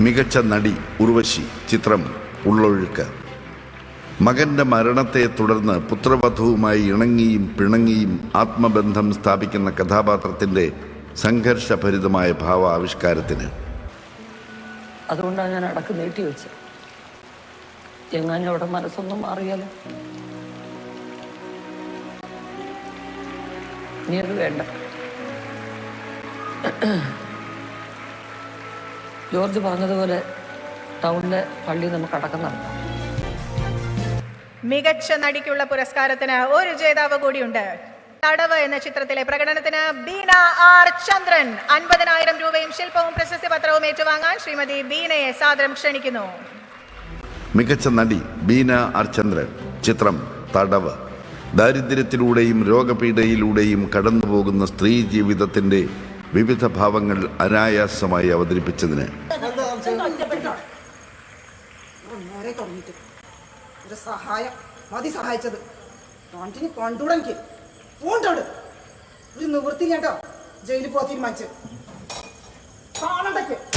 മികച്ച നടി ഉർവശി ചിത്രം ഉള്ളൊഴുക്ക്. മകന്റെ മരണത്തെ തുടർന്ന് പുത്രവധുവുമായി ഇണങ്ങിയും പിണങ്ങിയും ആത്മബന്ധം സ്ഥാപിക്കുന്ന കഥാപാത്രത്തിന്റെ സംഘർഷഭരിതമായ ഭാവ ആവിഷ്കാരത്തിന് അതുകൊണ്ടാണ് ഞാൻ അടക്ക് നീട്ടി വെച്ചത്. എങ്ങാനും മനസ്സൊന്നും മാറിയാലോ? നീ അത് വേണ്ട. ജോർജ് പറഞ്ഞതുപോലെ ടൗണിലെ പള്ളി നമുക്ക് അടക്കം നടത്താം. മികച്ച നടിക്കുള്ള പുരസ്കാരത്തിന് ഒരു ജേതാവ് കൂടിയുണ്ട്. തടവ് എന്ന ചിത്രത്തിലെ പ്രകടനത്തിന് ബീന ആർ ചന്ദ്രൻ അൻപതിനായിരം രൂപയും ശില്പവും പ്രശസ്തി പത്രവും ഏറ്റുവാങ്ങാൻ ശ്രീമതി ബീനയെ സാദരം ക്ഷണിക്കുന്നു. മികച്ച നടി ബീന ആർ ചന്ദ്രൻ ചിത്രം തടവ്. ദാരിദ്ര്യത്തിലൂടെയും രോഗപീഠയിലൂടെയും കടന്നുപോകുന്ന സ്ത്രീ ജീവിതത്തിന്റെ വിവിധ ഭാവങ്ങൾ അനായാസമായി അവതരിപ്പിച്ചതിന് നേരെ തുടങ്ങിയിട്ട് ഒരു സഹായം. മതി സഹായിച്ചത്. ടോണ്ടിന് കണ്ടുടങ്ങി പോണ്ടോട് ഒരു നിവൃത്തി കേട്ടോ. ജയിലിൽ പോകാൻ തീരുമാനിച്ച് കാണണ്ടക്ക്.